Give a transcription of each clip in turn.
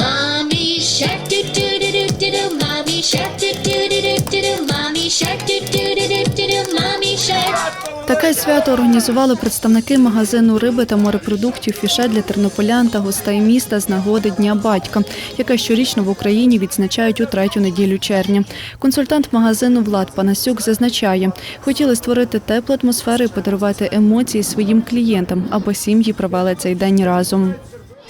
Mommy shark doo doo doo doo doo doo. Mommy shark doo doo doo doo doo doo. Mommy shark doo doo doo doo doo doo. Mommy shark. Таке свято організували представники магазину риби та морепродуктів фіше для тернополян та гостей міста з нагоди Дня батька, яке щорічно в Україні відзначають у третю неділю червня. Консультант магазину Влад Панасюк зазначає, хотіли створити теплу атмосферу і подарувати емоції своїм клієнтам, аби сім'ї провели цей день разом.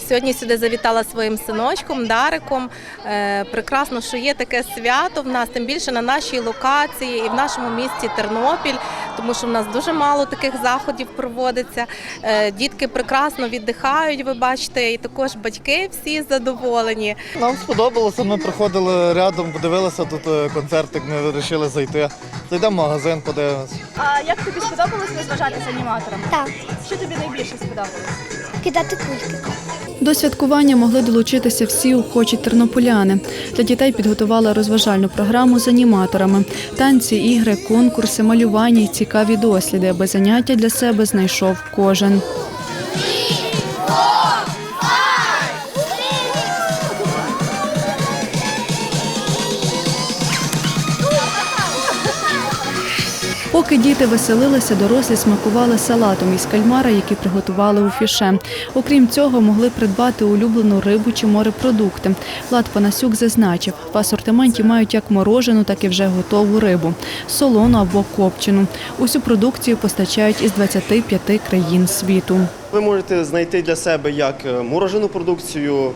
Сьогодні сюди завітала своїм синочком Дариком. Е, Прекрасно, що є таке свято в нас, тим більше на нашій локації і в нашому місті Тернопіль, тому що в нас дуже мало таких заходів проводиться. Е, Дітки прекрасно віддихають, ви бачите, і також батьки всі задоволені. Нам сподобалося, ми приходили рядом, подивилися тут е, концертик, ми вирішили зайти. Зайдемо в магазин, подивимося. А як тобі сподобалось розважати з аніматорами? Так, Що тобі найбільше сподобалось? кидати кульки. До святкування могли долучитися всі охочі тернополяни. Для дітей підготували розважальну програму з аніматорами, танці, ігри, конкурси, малювання й цікаві досліди, аби заняття для себе знайшов кожен. Поки діти веселилися, дорослі смакували салатом із кальмара, який приготували у фіше. Окрім цього, могли придбати улюблену рибу чи морепродукти. Влад Панасюк зазначив, в асортименті мають як морожену, так і вже готову рибу, солону або копчену. Усю продукцію постачають із 25 країн світу. Ви можете знайти для себе як е, морожену продукцію,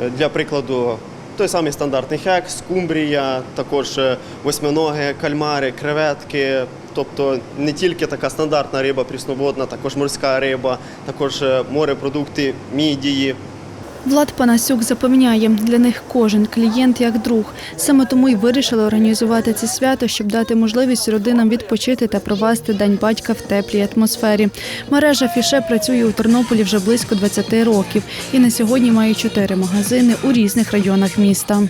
е, для прикладу, той самий стандартний хек, скумбрія, також е, восьминоги, кальмари, креветки. Тобто не тільки така стандартна риба прісноводна, також морська риба, також е, морепродукти, мідії. Влад Панасюк запевняє, для них кожен клієнт як друг. Саме тому й вирішили організувати це свято, щоб дати можливість родинам відпочити та провести День батька в теплій атмосфері. Мережа Фіше працює у Тернополі вже близько 20 років і на сьогодні має чотири магазини у різних районах міста.